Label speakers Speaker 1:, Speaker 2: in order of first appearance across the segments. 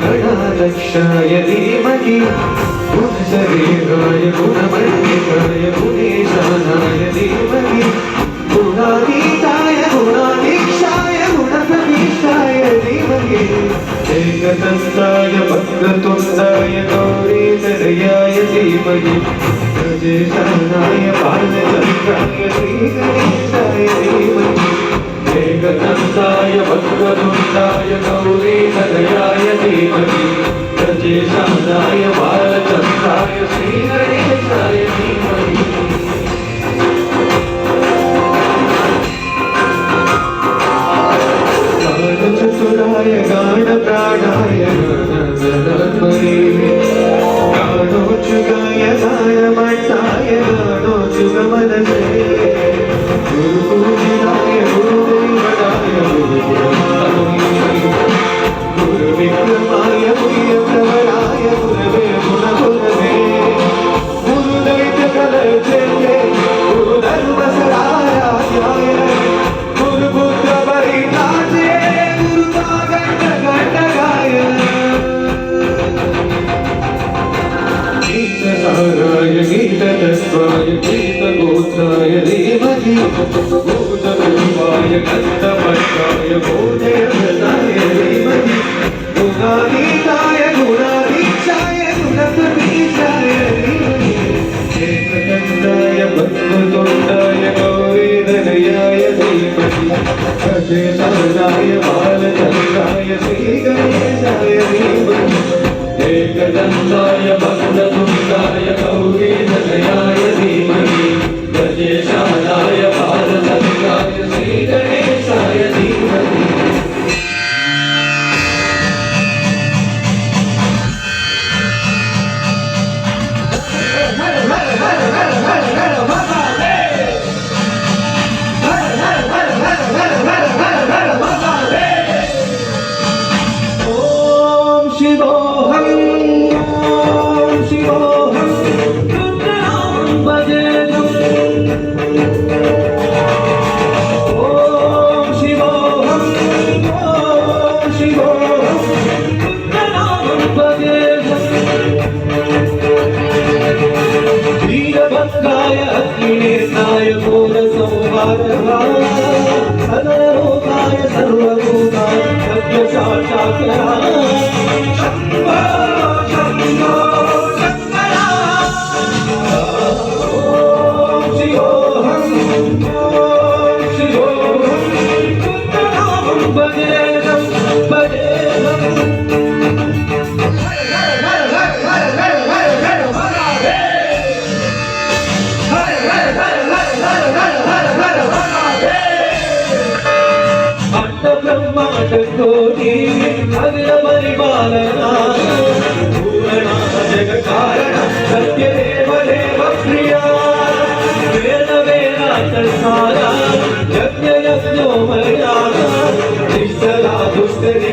Speaker 1: गणाध्यक्षाय धीमहि गुणशरीराय गुणमण्डिताय गुणेशानाय धीमहि गुणातीताय गुणाधीक्षाय गुणप्रविष्टाय धीमहि एकदन्ताय वक्रतुण्डाय गौरीतनयाय धीमहि गजेशानाय बालचन्द्राय श्रीगणेशाय धीमहि जगदन्ताय भगवन्ताय गौरी हृदयाय देवकी प्रजेशाय भारचन्द्राय श्रीगणेशाय धीमहि। যে സൗഭാഗ്യ ಕೋಟಿ ಭಗವರಿ ಬಾಲನ ಪೂರಣ ಜಗ ಕಾರಣ ಸತ್ಯ ದೇವ ದೇವ ಪ್ರಿಯ ವೇದ ವೇದ ಸಂಸಾರ ಯಜ್ಞ ಯಜ್ಞೋ ಮರ್ಯಾದ ನಿಶ್ಚಲ ದುಷ್ಟರಿ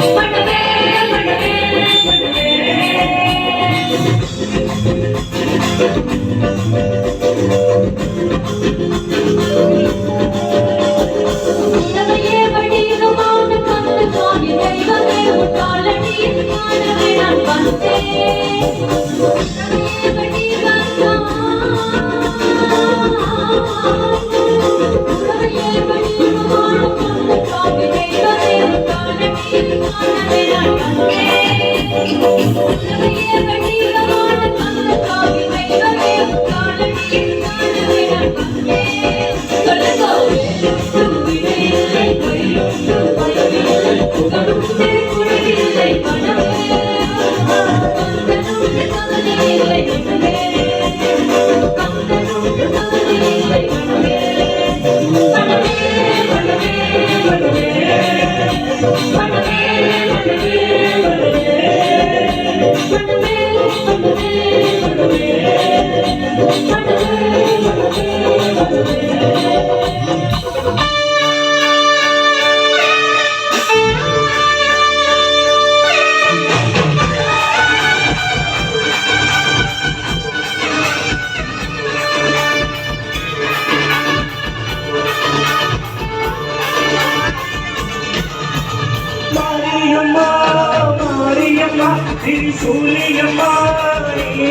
Speaker 2: But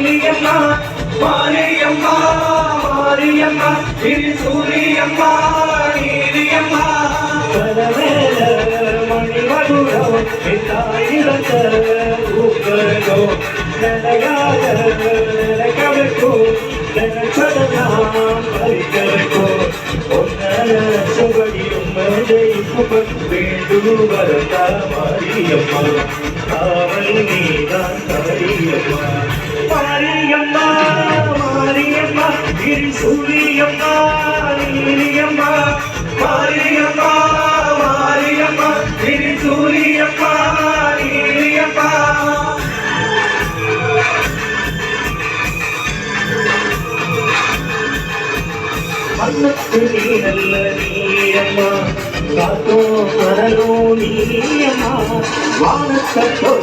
Speaker 2: நீலியம்மா மாரியம்மா மாரியம்மா திரிசூலியம்மா நீலியம்ா பரவேல மணிமகுடம் எட்டாயிரத்த ஊக்கரகோ நிலையாக நிலைக்கவைக்கோ நினைச்சதெல்லாம் பறிக்கவைக்கோ ஒன்ன சுவடியும் மழைக்கும் வேண்டும் வரதா மாரியம்மா. காவல் நீதான் மாரியம்மா மாரியம்மா. மாரியம்மா திரிசூலியம்மா நீலியம்மா மாரியம்மா மாரியம்மா திரிசூலியம்மா நீலியம்மா. நீயம்மா காத்தோ மரலோ நீயம்மா வானத்தோ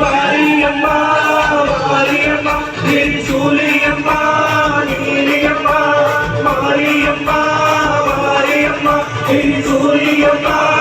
Speaker 2: மாரியம்மா மாரியம்மா சூரியம்மா நீலியம்மா மாரியம்மா மாரியம்மா. You're mind.